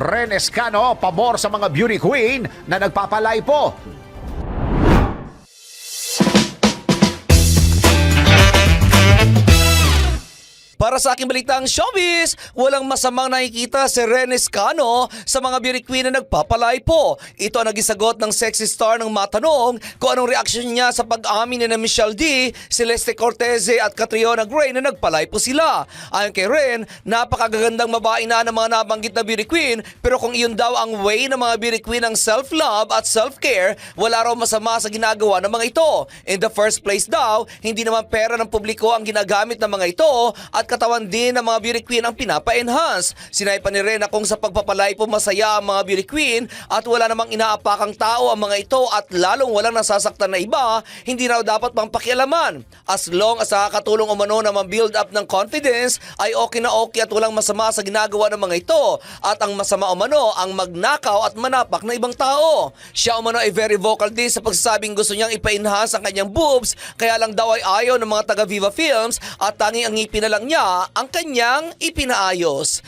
Ren Escano, pabor sa mga beauty queen na nagpapalay po. Para sa aking balitang showbiz, walang masamang nakikita si Ren Escano sa mga beauty queen na nagpapalay po. Ito ang naging sagot ng sexy star ng matanong kung anong reaksyon niya sa pag-amin ni Michelle D, Celeste Cortese at Catriona Gray na nagpalay po sila. Ayon kay Ren, napakagagandang babae na ng mga nabanggit na beauty queen pero kung iyon daw ang way ng mga beauty queen ng self-love at self-care, wala raw masama sa ginagawa ng mga ito. In the first place daw, hindi naman pera ng publiko ang ginagamit ng mga ito at katawan din ng mga beauty queen ang pinapa-enhance. Sinay pa ni Ren na kung sa pagpapalay po masaya ang mga beauty queen at wala namang inaapakang tao ang mga ito at lalong walang nasasaktan na iba, hindi raw dapat pang pakialaman. As long as nakakatulong umano na ma-build up ng confidence, ay okay na okay at walang masama sa ginagawa ng mga ito. At ang masama umano ang magnakaw at manapak na ibang tao. Siya umano ay very vocal din sa pagsasabing gusto niyang ipa-enhance ang kanyang boobs, kaya lang daw ay ayaw ng mga taga Viva Films at tanging ang ngipin na lang niya ang kanyang ipinaayos.